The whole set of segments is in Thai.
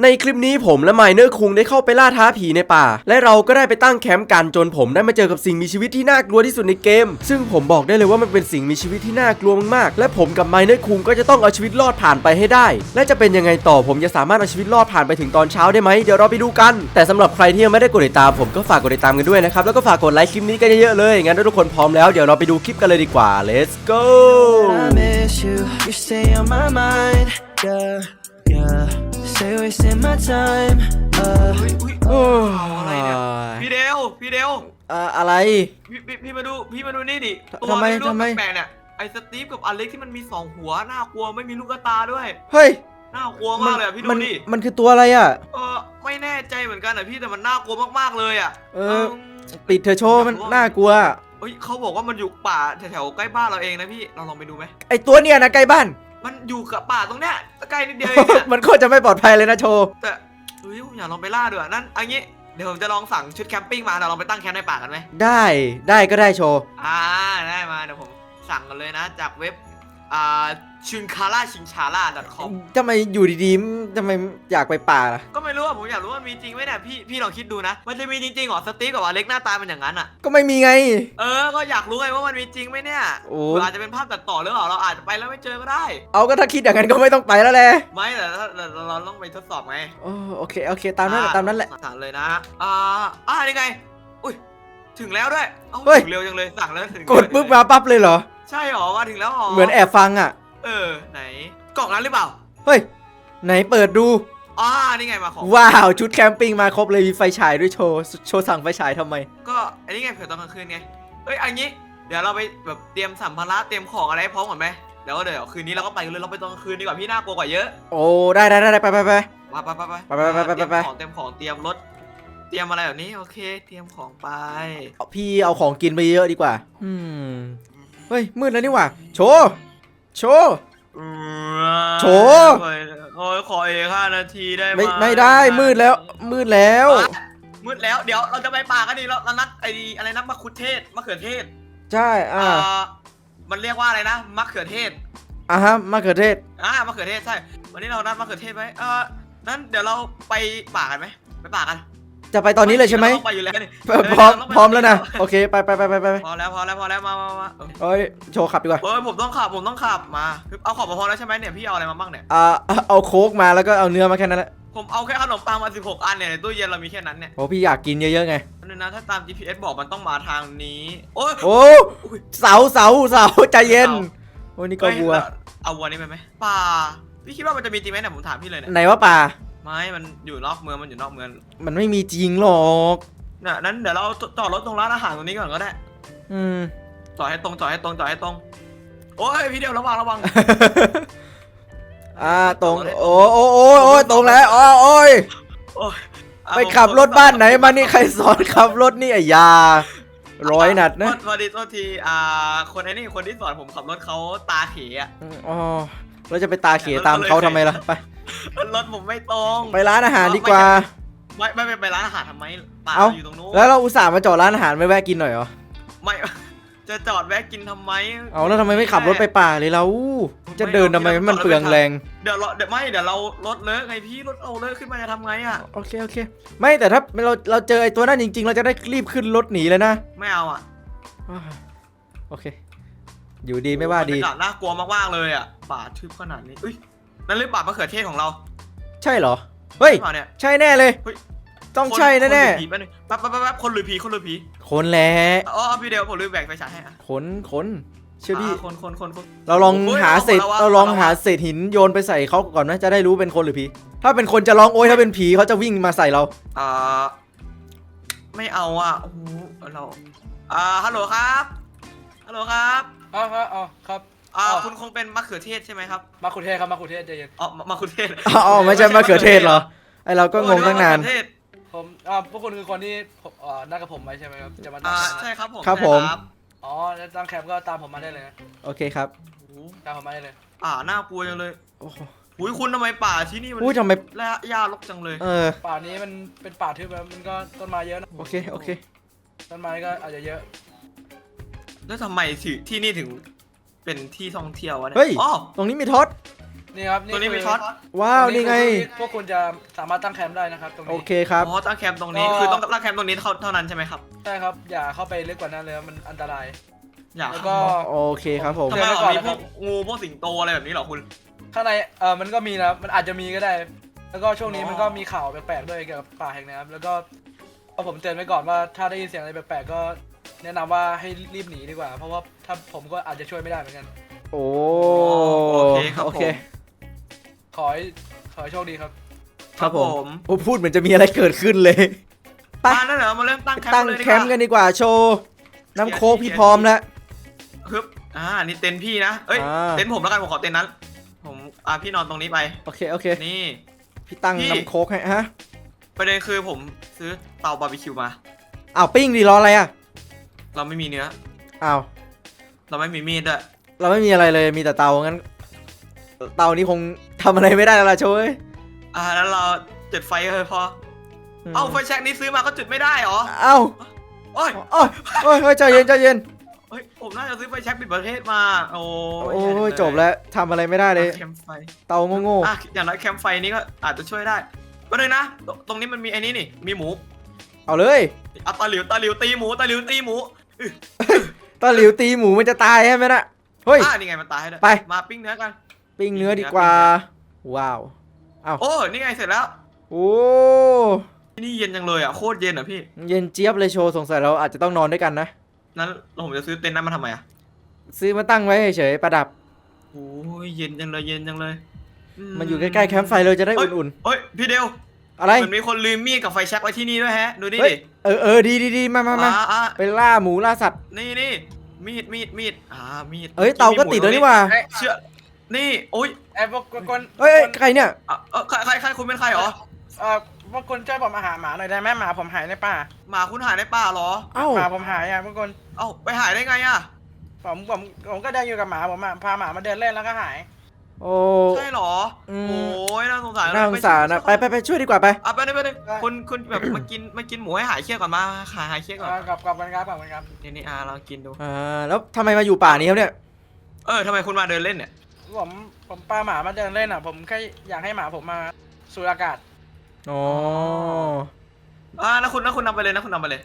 ในคลิปนี้ผมและไมเนอร์คุงได้เข้าไปล่าท้าผีในป่า และเราก็ได้ไปตั้งแคมป์กันจนผมได้มาเจอกับสิ่งมีชีวิตที่น่ากลัวที่สุดในเกม ซึ่งผมบอกได้เลยว่ามันเป็นสิ่งมีชีวิตที่น่ากลัวมากๆและผมกับไมเนอร์คุงก็จะต้องเอาชีวิตรอดผ่านไปให้ได้ และจะเป็นยังไงต่อผมจะสามารถเอาชีวิตรอดผ่านไปถึงตอนเช้าได้ไหมเดี๋ยวเราไปดูกัน แต่สำหรับใครที่ยังไม่ได้กดติดตามผมก็ฝากกดติดตามกันด้วยนะครับแล้วก็ฝากกดไลค์คลิปนี้กันเยอะๆเลยงั้นทุกคนพร้อมแล้วเดี๋ยวเราไปดูคลิปกันเลยดีกว่า let's go I miss you, you stay on my mind, yeah, yeah. Stay wasting my time, uh. อุ้ยอุ้ยโอ้อะไรเนี่ย พี่เดวพี่เดวอ่าอะไร พี่พี่พี่มาดูพี่มาดูนี่ดิทตัวทำไมรูปทำไม แปลกๆเนี่ยไอ้สตีฟกับอเล็กที่มันมีสองหัวน่ากลัวไม่มีลูกตาด้วยเฮ้ยน่ากลัวมากเลยอะพี่ดูมันดิมันคือตัวอะไรอะ เออไม่แน่ใจเหมือนกันอะพี่แต่มันน่ากลัวมากๆเลยอะเออปิดเธอะโชว์มันน่ากลัว เอ้ยเขาบอกว่ามันอยู่ป่าแถวๆใกล้บ้านเราเองนะพี่เราลองไปดูไหมไอตัวเนี่ยนะใกล้บ้าน มันอยู่กับป่าตรงเนี้ยใกล้นิดเดียวเองเนี่ยมันโคตรจะไม่ปลอดภัยเลยนะโชว์แต่เฮ้ยผมอยากลองไปล่าด้วยนั่นอันนี้เดี๋ยวผมจะลองสั่งชุดแคมปิ้งมาเดี๋ยวเราไปตั้งแคมป์ในป่ากันไหมได้ได้ก็ได้โชว์อ่าได้มาเดี๋ยวผมสั่งกันเลยนะ จากเว็บ อ่าชินคาร่าชิงชาร่า .com ทำไมอยู่ดีๆทำไมอยากไปป่าล่ะ ก็ไม่รู้อะผมอยากรู้ว่ามันมีจริงไหมเนี่ยพี่พี่ลองคิดดูนะ มันจะมีจริงๆเหรอสตีฟกับอเล็กหน้าตาเป็นอย่างนั้นอะ ก็ไม่มีไง เออ ก็อยากรู้ไงว่ามันมีจริงไหมเนี่ยโอ้เผื่ออาจจะเป็นภาพตัดต่อหรือเปล่าเราอาจจะไปแล้วไม่เจอก็ได้ เอาก็ถ้าคิดอย่างนั้นก็ไม่ต้องไปแล้วแหละไม่แต่ถ้าแต่เราต้องไปทดสอบไงโอ้โอเค โอเค ตามนั้นแหละตามนั้นแหละ สั่งเลยนะ อ่าอ่านี่ไง อุ้ย ถึงแล้วด้วย เอ้าเฮ้ย ถึงเร็วจังเลยสั่งแล้วถึงกดปุ๊บมาปั๊บเลยเหรอ ใช่หรอมาถึงแล้วหรอเหมือนแอบฟังอะ เออไหนกล่องนั้นหรือเปล่าเฮ้ย ไหนเปิดดูอ่านี่ไงมาของว้าวชุดแคมปิ้งมาครบเลยมีไฟฉายด้วยโชว์โชว์สั่งไฟฉายทำไม ก็อันนี้ไงเผื่อตอนกลางคืนไงเอ้ยอันนี้ เดี๋ยวเราไปแบบเตรียมสัมภาระเตรียมของอะไรให้พร้อมก่อนไหมเดี๋ยวเดี๋ยวคืนนี้เราก็ไปกันเลยเราไปตอนกลางคืนดีกว่าพี่น่ากลัวกว่าเยอะโอ้ได้ได้ได้ไปไปไป มาไปไปไปไปไปไปไปไปไป เตรียมของเตรียมของเตรียมรถ เตรียมอะไรแบบนี้โอเค เตรียมของไป เอาพี่เอาของกินไปเยอะดีกว่า อืมเฮ้ยมืดแล้วนี่หว่า โชว์โชว์ โถ โอ้ยขอเองห้านาทีได้ไหมไม่ไม่ได้มืดแล้วมืดแล้ว อะมืดแล้วเดี๋ยวเราจะไปป่ากันดีเราเรานัดไอ้อะไรนะมะคุเทศมะเขือเทศใช่อ่าเอ่อมันเรียกว่าอะไรนะมะเขือเทศอะฮะมะเขือเทศอ่ามะเขือเทศใช่วันนี้เรานัดมะเขือเทศไว้เออนั้นเดี๋ยวเราไปป่ากันไหมไปป่ากัน จะไปตอนนี้เลยใช่ไหมราต้องไปอยู่แล้วนี่พร้อมเาต้งไปพร้อมแล้วนะโอเคไปไปไปไปไปไปพอแล้วพอแล้วพอแล้วมามามาเออเอ้ยโชว์ขับดีกว่าเออผมต้องขับผมต้องขับมาเอาของมาพอแล้วใช่ไหมเนี่ยพี่เอาอะไรมาบ้างเนี่ยอ่าเอาโค้กมาแล้วก็เอาเนื้อมาแค่นั้นแหละผมเอาแค่ขนมปังมา 16 อันเนี่ยในตู้เย็นเรามีแค่นั้นเนี่ยโอ้พี่อยากกินเยอะๆไงนั่นนะถ้าตาม GPS บอกมันต้องมาทางนี้ โอ้ยโอ้อุ๊ยเสาเสาเสาใจเย็นเสาโอ้นี่ก็วัวเฮ้ยเอาวัวนี่ไปไหมป่าพี่คิดว่ามันจะมีจริงไหมเนี่ยผมถามพี่เลยเนี่ยไหนว่าป่า ไม่มันอยู่นอกเมืองมันอยู่นอกเมืองมันไม่มีจริงหรอก น่ะนั้นเดี๋ยวเราจอดรถตรงร้านอาหารตรงนี้ก่อนก็ได้อืม จอดให้ตรงจอดให้ตรงจอดให้ตรง โอ้ยพี่เดียวระวังระวัง อ่าตรงโอ้โอ้โอ้โอ้ยตรงแล้วอ๋อโอ้ยโอ้ยอะไปผมขับรถบ้านไหนมานี่ใครสอนขับรถนี่ไอ้ยา ร้อยนัดนะโทษพอดีโทษทีอ่า คนไอ้นี่คนที่สอนผมขับรถเขาตาเขอะอ๋อเราจะไปตาเขตามเขาทำไมล่ะไป รถผมไม่ตรงไปร้านอาหารดีกว่า ไม่ไม่ไม่ไปร้านอาหารทำไมป่าเอ้า อยู่ตรงนู้นแล้วเราอุตส่าห์มาจอดร้านอาหารไม่แวะกินหน่อยเหรอ ไม่จะจอดแวะกินทำไม เอาแล้วทำไมไม่ขับรถไปป่าเลยเราจะเดินทำไมให้มันเปลืองแรง เดี๋ยวเราเดี๋ยวไม่เดี๋ยวเรารถเลอะไงพี่รถเอาเลอะขึ้นมาจะทำไงอะโอเคโอเค ไม่แต่ถ้าเราเราเจอไอ้ตัวนั้นจริง ๆ เราจะได้รีบขึ้นรถหนีเลยนะไม่เอาอะอ่าโอเค อยู่ดีไม่ว่าดีบรรยากาศน่ากลัวมากๆเลยอะป่าทึบขนาดนี้อุ้ย นั่นหรือป่ามะเขือเทศของเราใช่เหรอ เฮ้ย หรือเปล่าเนี่ย ใช่แน่เลย เฮ้ย ต้องใช่แน่คนหรือผีแป๊บนึงแป๊บแป๊บแป๊บแป๊บคนหรือผีคนหรือผีๆคนแหละอ๋อพี่เดียวผมลืมแบ่งไฟฉายให้อะคนคนเชื่อพี่าคนคนคนคน เราลองโอ้ยหาเศษเอาเราละวะลองเอาละวะ หาเศษหินโยนไปใส่เขาก่อนนะจะได้รู้เป็นคนหรือผีถ้าเป็นคนจะร้องโอ้ยถ้าเป็นผีเขาจะวิ่งมาใส่เรา อ่าไม่เอาอะโอ้โหเราอ่าฮัลโหลครับฮัลโหลครับ อ๋อครับอ๋อครับ อ่าอ๋อคุณคงเป็นมะเขือเทศใช่ไหมครับมาคุเทศครับมาคุเทศใจเย็นอ๋อมะมะเขือเทศอ๋อไม่ใช่มะเขือเทศเหรอไอเราก็งงตั้งนานมะเขือเทศผมอ่าพวกคุณคือคนที่ผมอ่านัดกับผมไว้ใช่ไหมครับจะมาตั้อ่างแคมป์ใช่ครับผมครับผม ใช่อ๋อแล้วตั้งแคมป์ก็ตามผมมาได้เลยนะโอเคครับโอ้โหตามผมมาได้เลยอ่าน่ากลัวจังเลยโอ้โหอุ้ยคุณทำไมป่าที่นี่มันอุ้ยทำไม และหญ้ารกจังเลย เออป่านี้มันเป็นป่าทึบแล้วมันก็ต้นไม้เยอะนะโอเคโอเคต้นไม้ก็อาจจะเยอะแล้วทำไมถึงที่นี่ถึง เป็นที่ท่องเที่ยววะเนี่ยเฮ้ย อ๋อตรงนี้มีท็อต นี่ครับตัวนี้มีคืช็อตว้าว นี่ไง พวกคุณจะสามารถตั้งแคมป์ได้นะครับตรงนี้ โอเคครับ อ๋อตั้งแคมป์ตรงนี้ ก็ คือต้องตั้งแคมป์ตรงนี้เท่าเท่านั้นใช่ไหมครับ ใช่ครับอย่าเข้าไปลึกกว่านั้นเลยครับมันอันตราย อยากแล้วก็ โอเคครับผม ทำเดี๋ไมยวเหรก่ออนมีนะพครัวบกงูพวกสิงโตอะไรแบบนี้เหรอคุณ ข้างในเออมันก็มีนะครับมันอาจจะมีก็ได้ แล้วก็ช่วงนี้มันก็มีข่าวแปลกๆด้วยเกี่ยวกับป่าแห่งนี้ครับแล้วก็เอาผมเตือนไว้ก่อนว่าถ้าได้ยินเสียงอะไรแปลกๆก็ แนะนำว่าให้รีบหนีดีกว่า เพราะว่าถ้าผมก็อาจจะช่วยไม่ได้เหมือนกัน โอ้โอเคครับโอเคผม ขอให้ขอให้โชคดีครับ ครับผม โอ้พูดเหมือนจะมีอะไรเกิดขึ้นเลย ไป มานั่นเหรอมาเริ่มตั้งแคมป์ตั้งเลยดีแคกว่ามป์กันดีกว่าโชว์น้ำโค้กพี่พร้อมแล้ว ฮึบอ่านี่เต็นท์พี่นะเอ้ยอ่า เต็นท์ผมแล้วกันผมขอเต็นท์นั้น ผมอ่าพี่นอนตรงนี้ไป โอเคโอเค นี่ พี่ตั้งพี่ น้ำโค้กให้ฮะประเด็นคือผมซื้อเตาบาร์บีคิวมา อ้าวปิ้งดีรออะไรอะ เราไม่มีเนื้อ อ้าว เราไม่มีมีดด้วยเราไม่มีอะไรเลยมีแต่เตางั้น เตานี้คงทำอะไรไม่ได้แล้วล่ะโชว์เอ้ยอ่าแล้วเราจุดไฟเลยพออมเอ้าไฟแช็กนี้ซื้อมาก็จุดไม่ได้เหรอเอ้าโอ้ยโอ้ยโอ้ยโอ้ยใจเย็นใจเย็นเฮ้ยผมน่าจะซื้อไฟแช็กปิดประเทศมา โอ้โอ้ยจบแล้วทำอะไรไม่ได้เลย แคมป์ไฟเตาโง่อะอย่างน้อยแคมป์ไฟนี้ก็อาจจะช่วยได้ก็เลยนะตตรงนี้มันมีไอ้นี่นี่มีหมู ๆเอาเลยเอาตาหลิวตาหลิวตีหมูตาหลิวตีหมู ตาหลิวตีหมูมันจะตายใช่ไหมนะเฮ้ย อ่านี่ไงมันตายด้วยไป มาปิ้งเนื้อกัน ปิ้งเนื้อดีกว่า ว้าวโอ้นี่ไงเสร็จแล้วโอ้ที่นี่เย็นจังเลยอะโคตรเย็นอะพี่เย็นเจี๊ยบเลยโชว์สงสัยเราอาจจะต้องนอนด้วยกันนะนั้นผมจะซื้อเต็นท์นั้นมาทำไมอะซื้อมาตั้งไว้เฉยๆประดับโอ้ยเย็นจังเลยเย็นจังเลย มันอยู่ใกล้ๆแคมป์ไฟเลยจะได้อุ่นเฮ้ยพี่เดวๆ อะไรเหมือนมีคนลืมมีดกับไฟแช็กไว้ที่นี่ด้วยแฮะ ดูดิเฮ้ยดิเออเออดีดีดีมามามาอ่อ่ไปล่าหมูล่าสัตว์นี่นี่มีดมีดมีดอ่ามีดเอ้ยเตาก็ติดแล้วนี่หว่าเอ้ยเชื่อนี่โอ้ยไอ้พวกคนเฮ้ยเอ้ยใครเนี่ยอะเออใครใครใครคุณเป็นใครเหรอเออพวกคุณช่วยผมอาหารหมาหน่อยได้ไหมหมาผมหายในป่าหมาคุณหายในป่าเหรอ เอ้าหมาผมหายอะพวกคุณเอ้าไปหายได้ไงอะผมผมผมก็เดินอยู่กับหมาผมอะพาหมามาเดินเล่นแล้วก็หาย โอ้ ใช่เหรอ อืม โอ้ยน่าสงสารน่าสงสารนะไปไปไปช่วยดีกว่าไป อะไปเลยไปเลยได้คุณคุณแบบมากินมากินหมูให้หายเครียดก่อนมาหายหายเครียดก่อนเออกลับกลับกันครับกลับกันครับนี่นี่อ่าเรากินดู อ่า แล้วทำไมมาอยู่ป่านี้ครับเนี่ย เออทำไมคุณมาเดินเล่นเนี่ย ผมผมพาหมามาเดินเล่นอะ ผมแค่อยากให้หมาผมมาสูดอากาศอ๋อ อ่าแล้วคุณแล้วคุณนำไปเลยนะคุณนำไปเลย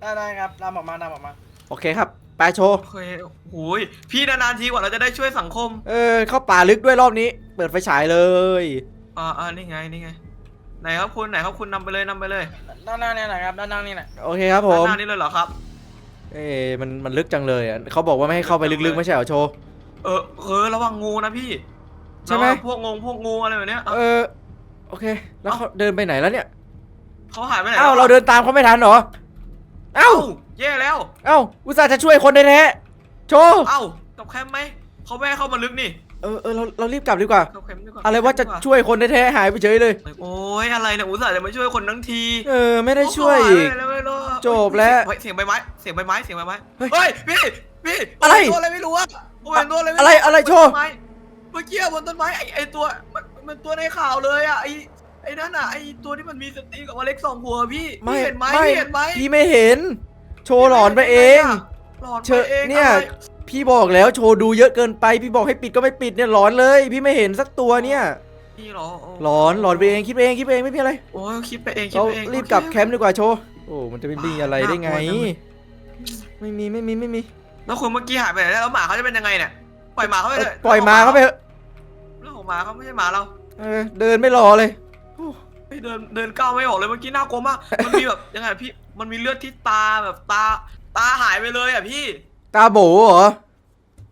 ได้ได้ครับนำออกมานำออกมา โอเคครับ ไปโชว์ โอเคโอ้ยพี่นานๆทีกว่าเราจะได้ช่วยสังคม เออ เข้าป่าลึกด้วยรอบนี้ เปิดไฟฉายเลย อ่าอ่านี่ไง นี่ไง ไหนครับคุณ ไหนครับคุณนำไปเลยนำไปเลยด้านหน้าเนี่ยนะครับด้านหน้านี่แหละโอเคครับผมด้านหน้านี้เลยเหรอครับ เอ้มันมันลึกจังเลยอะเขาบอกว่าไม่ให้เข้าไปลึกๆไม่ใช่เหรอโชว์ เออเออระวังงูนะพี่ใช่ไหม ระวังพวกงงพวกงูอะไรแบบเนี้ยเออโอเค แล้วเขาเดินไปไหนแล้วเนี่ยเขาหายไปไหนเอ้าแล้วเราเดินตามเขาไม่ทันเหรอเอ้าเอ้า แย่แล้ว เอ้าอุตส่าห์จะช่วยคนแท้ๆโชว์เอ้ากับแคมป์ไหมเขาไม่ให้เข้ามาลึกนี่เออเออเราเรารีบกลับดีกว่าเข้าแคมป์ดีกว่าอะไรว่าจะช่วยคนแท้ๆหายไปเฉยเลย โอ้ยอะไรเนี่ยอุตส่าห์จะมาช่วยคนทั้งทีเออ ไม่ได้ช่วยอีกโโหอะไรไม่รู้จบแล้วเฮ้ยเสียงใบไม้เสียงใบไม้เสียงใบไม้เฮ้ยเฮ้ยพี่พี่อะไรผมเห็นตัวอะไรไม่รู้อะผมเห็นตัวอะไรม่อะไรอะไรโชว์ บนต้นไม้เมื่อกี้บนต้นไม้ไอไอตัวมันมันตัวในข่าวเลยอะไอไอนั่นอะไอตัวที่มันมีสติกับอเล็กสองหัวพี่ไม่พี่เห็นไหมไม่พี่เห็นไหมพี่ไม่เห็น โชว์หลอนไปเอง หลอนเชไปอะเองเนี่ย อะไรพี่บอกแล้วโชว์ดูเยอะเกินไป พี่บอกให้ปิดก็ไม่ปิดเนี่ยหลอนเลย พี่ไม่เห็นสักตัวเนี่ยพี่เหรอโหลอนหลอนไปเองคิดไปเองคิดไปเองไม่มีอะไร โอ้ยคิดไปเองคิดเราไปเองรีบโอเคกลับแคมป์ดีกว่าโชว์โอ้มันจะเป็นมีอะไรได้ไงน่ากลัวจังเลยไม่มีไม่มีไม่มีแล้วคนเมื่อกี้หายไปไหนแล้วหมาเขาจะเป็นยังไงเนี่ยปล่อยหมาเขาไปเอ้เลยยปล่อยหมาเขาไปเถอะเรื่องของหมาเขาไม่ใช่หมาเราเออเดินไม่รอเลย เฮ้ยเดินเดินก้าวไม่ออกเลยเมื่อกี้น่ากลัวมากมันมีแบบยังไงพี่ มันมีเลือดที่ตาแบบตา ตาหายไปเลยอะพี่ ตาโบเหรอ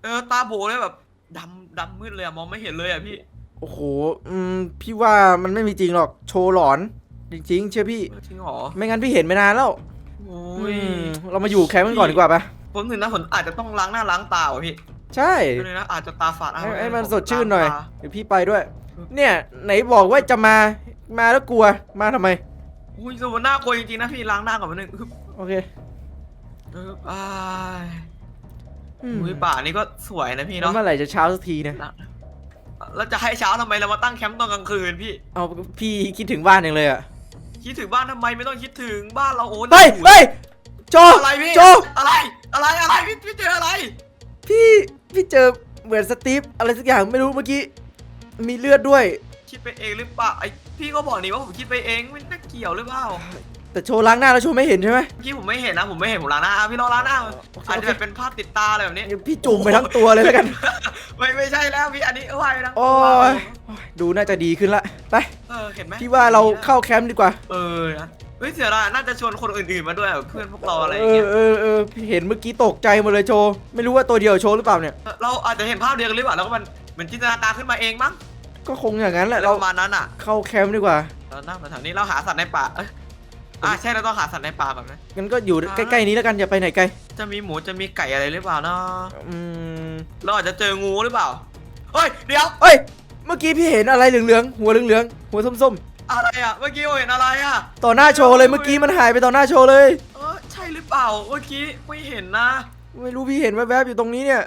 เออตาโบเลยแบบดำดำมืดเลยอะมองไม่เห็นเลยอะพี่ โอ้โห อืม พี่ว่ามันไม่มีจริงหรอก โชว์หลอน จริงๆ เชื่อพี่จริงเหรอไม่งั้นพี่เห็นไม่นานแล้วโอ้อืยมเรามาอยู่แคมป์กันก่อนดีกว่าปะผมถึงนะผมอาจจะต้องล้างหน้าล้างตาว่ะพี่ใช่ ดูเลยนะอาจจะตาฝาดให้เอาให้มันผสดชื่นหน่อยล้างตาเดี๋ยวพี่ไปด้วย เนี่ย ไหนบอกว่าจะมา มาแล้วกลัว มาทำไม อุ้ยสมน่ากลัวจริงๆนะพี่ล้างหน้าก่อนมาหนึ่งอึ๊บโอเคเอออ้ายอืมอุ้ยป่านี่ก็สวยนะพี่แล้วเนาะเมื่อไหร่จะเช้าสักทีเนี่ยแล้วจะให้เช้าทำไมเรามาตั้งแคมป์ตอนกลางคืนพี่ เอาพี่คิดถึงบ้านอย่างเลยอะคิดถึงบ้านทำไมไม่ต้องคิดถึงบ้านเราโอ้เฮ้ยสวเฮ้ยโจอะไรพี่โจอะไรอะไรอะไรพี่พี่เจออะไร พี่พี่เจอเหมือนสตีฟอะไรสักอย่างไม่รู้เมื่อกี้มีเลือดด้วย คิดไปเองหรือเปล่าไอพี่ก็บอกนี่ว่าผมคิดไปเองไม่น่า เกี่ยวหรือเปล่าแต่โชว์ล้างหน้าแล้วโชว์ไม่เห็นใช่ไหมเมื่อกี้ผมไม่เห็นนะผมไม่เห็นผมล้างหน้าอะพี่ลองล้างหน้าอาจจะแบบเป็นภาพติดตาอะไรแบบนี้ พี่จุ่มไปทั้งตัวเลยแล้วกัน ไม่ไม่ใช่แล้วพี่อันนี้เอาไว้นะโอ้ยดูน่าจะดีขึ้นละไปเออเห็นไหมพี่ว่าเราเข้าแคมป์ดีกว่า เออนะเฮ้ยเสียดายน่าจะชวนคนอื่นๆมาด้วยแบบเพื่อนพวกเราอะไรอเอย่างอเงี้ยเออเออพี่เห็นเมื่อกี้ตกใจหมดเลยโชว์ไม่รู้ว่าตัวเดียวโชว์หรือเปล่าเนี่ยเราอาจจะเห็นภาพเดียวกันหรือเปล่าแล้วก็มันเหมือนจินตนาการขึ้นมาเองมั้งก็คงอย่างนั้นแหอะละไรเราประมาณนั้นอะ เข้าแคมป์ดีกว่า เรานั่งแถวๆนี้เราหาสัตว์ในป่าเอ้ยอะใช่เราต้องหาสัตว์ในป่าแบบนั้น งั้นก็อยู่ใกล้ๆนี้แล้วกันอย่าไปไหนไกลจะมีหมูจะมีไก่อะไรหรือเปล่าเนาะอืมเราอาจจะเจองูหรือเปล่าเฮ้ยเดี๋ยวเอ้ยเมื่อกี้พี่เห็นอะไรเหลืองๆหัวเหลืองๆหัวส้มอะไรอะเมื่อกี้ผมเห็นอะไรอะๆต่อหน้าโชว์เลยเมื่อกี้มันหายไปต่อหน้าโชว์เลย เออใช่หรือเปล่าเมื่อกี้ไม่เห็นนะไม่รู้พี่เห็นแวบๆอยู่ตรงนี้เนี่ย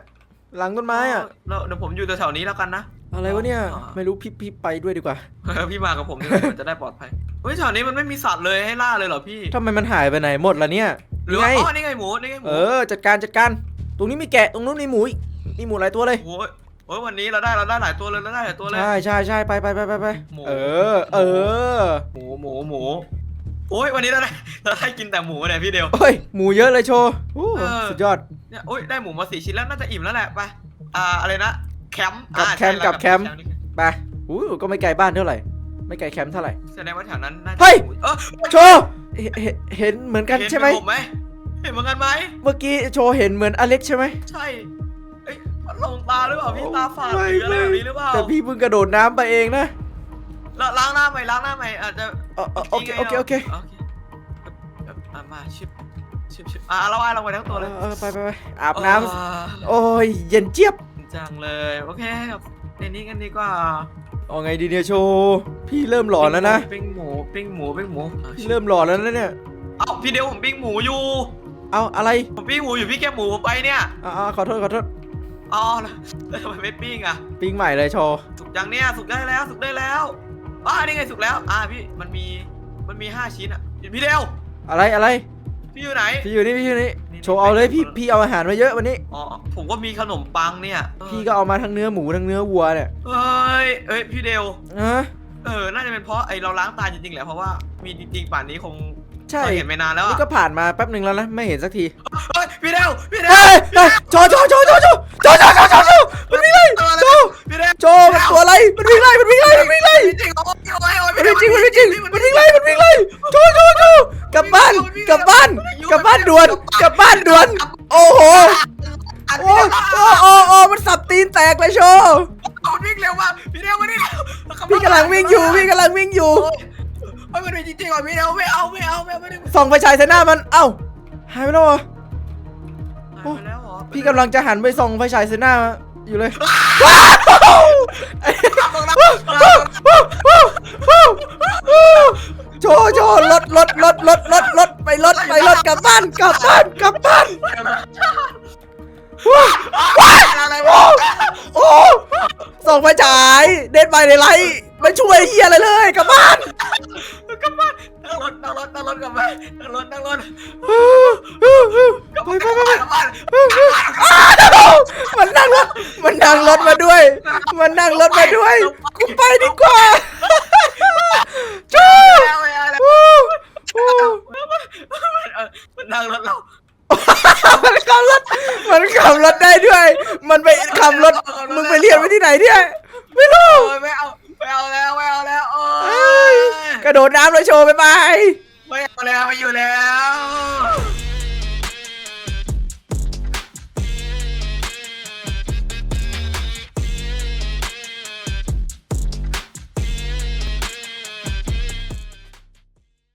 หลังต้นไม้อะเเราเดี๋ยวผมอยู่แถวๆนี้แล้วกันนะ อะไรวะเนี่ยอ๋อไม่รู้พี่พี่ไปด้วยดีกว่าเออพี่มากับผมดีกว่ามันจะได้ปลอดภัยเฮ้ยแถวนี้มันไม่มีสัตว์เลยให้ล่าเลยเหรอพี่ทำไมมันหายไปไหนหมดล่ะเนี่ยหรือไงว่าอ๋อนี่ไงหมูนี่ไงหมูเออจัดการจัดการ ตรงนี้มีแกะตรงนู้นมีหมูอีกมีหมูหลายตัวเลยโอ้ยโอ้ยวันนี้เราได้เราได้หลายตัวเลยเราได้หลายตัวเลยใช่ใช่ใช่ไปไปไปไปไปหมูเออ เออ หมูหมูหมูโอ้ยวันนี้เราได้เราได้กินแต่หมูเนี่ยพี่เดียวเฮ้ยหมูเยอะเลยโชว์โอ้เออสุดยอดเนี่ยโอ้ยได้หมูมาสี่ชิ้นแล้วน่าจะอิ่มแล้วแหละไปอ่าอะไรนะ แคมป์กับอ่าแคมป์ใช่กับแคมป์ นี่ไปอู้ก็ไม่ไกลบ้านเท่าไหร่ ไม่ไกลแคมป์เท่าไหร่ แสดงว่าแถวนั้นน่าจะเฮ้ยหมูเออโชว์เห็นเห็นเห็นเหมือนกันใช่ไหม เนผมไหมเห็นเหมือนกันไหม เมื่อกี้โชว์เห็นเหมือนอเล็กใช่ไหม ใช่เอ้ยมันลงตาหรือเปล่าพี่ตาฝาดหไม่รืออะไรแบบนี้หรือเปล่าแต่พี่เพิ่งกระโดดน้ำไปเองนะแล้วล้างหน้าใหม่ล้างหน้าใหม่อาจจะเออเออโอเคโอเคโอเคโอเคอะมาชิบชิบชิบอะเราว่ายลงไปทั้งตัวเลยเออไปไปไปอาบน้ำเออโอ้ยเย็นเจี๊ยบ จังเลย โอเคครับในนี้กันดีกว่าเอาไงดีเนี่ยโชว์พี่เริ่มหลอนแล้วนะปิ้งหมูปิ้งหมูปิ้งหมูอะพี่เริ่มหลอนแล้วนะเนี่ยเอ้าพี่เดียวผมปิ้งหมูอยู่ เอาอะไรผมปิ้งหมูอยู่พี่แกะหมูผมไปเนี่ยอ่าขอโทษขอโทษอ๋อแล้วแล้วทำไมไม่ปิ้งอะ ปิ้งใหม่เลยโชว์สุกยังเนี่ยสุกได้แล้ว สุกได้แล้วอ่านี่ไงสุกแล้ว อ่าพี่มันมีมันมีห้าชิ้นอะพี่เดียวอะไรอะไรพี่อยู่ไหนพี่อยู่นี่พี่อยู่นี่นี่ โชว์เอาเลยพี่พี่เอาอาหารมาเยอะวันนี้ อ๋อผมก็มีขนมปังเนี่ยเออพี่ก็เอามาทั้งเนื้อหมูทั้งเนื้อวัวเนี่ยเอ้ยเอ้ยพี่เดียวฮะเออ น่าจะเป็นเพราะไอเราล้างตาจริงๆแหละเพราะว่ามีจริงๆป่านนี้คงใช่เราเห็นไม่นานแล้วนี่อะก็ผ่านมาแป๊บหนึ่งแล้วนะไม่เห็นสักทีเฮ้ยพี่เดวพี่เดวเฮ้ยเฮ้ยโชว์โชว์โชว์โชว์โชว์โชว์โชว์โชว์โชว์โชว์มันวิ่งไล่ตัวอะไรโชว์พี่เดวโชว์มันตัวอะไรมันวิ่งไล่มันวิ่งไล่มันวิ่งไล่จริงๆโอ้ยโอ้ยโอ้ยมันวิ่งจริงมันวิ่งจริงมันวิ่งไล่มันวิ่งไล่โชว์โชว์โชว์กลับบ้านกลับบ้านกลับบ้านด่วนกลับบ้านด่วน โอ้โหอันโอ้นี้โอ้โอ้โอ้มันสับตีนแตกเลยโชว์มันวิ่งเร็วมากพี่เดวมาดิพี่กำลังวิ่งอยู่พี่กำลังวิ่งอยู่ โอ้ยมันเป็นจริงๆว่ะพี่เดวไม่เอาไม่เอาไม่เอาไม่ได้ส่องไฟฉายใส่หน้ามัน เอ้าหายไปแล้วเหรอหายไปแล้วเหรอพี่กำลังจะหันไปส่องไฟฉายใส่หน้าอยู่เลยโชว์โชว์รถรถรถรถรถรถไปรถไปรถกลับบ้านกลับบ้านกลับบ้านอะไรวะโอ้ส่องไฟฉายเด็ดไปในไลท์ไม่ช่วยเฮียอะไรเลยกลับบ้าน มันขับรถ มันขับรถได้ด้วย มันไปขับรถ มึงไปเรียนไว้ที่ไหนเนี่ย ไม่รู้ โอ้ยไม่เอาไม่เอาแล้วไม่เอาแล้วโอ้เอ้ยยกระโดดน้ำเลยโชว์ไปไปไม่เอาแล้วไม่อยู่แล้ว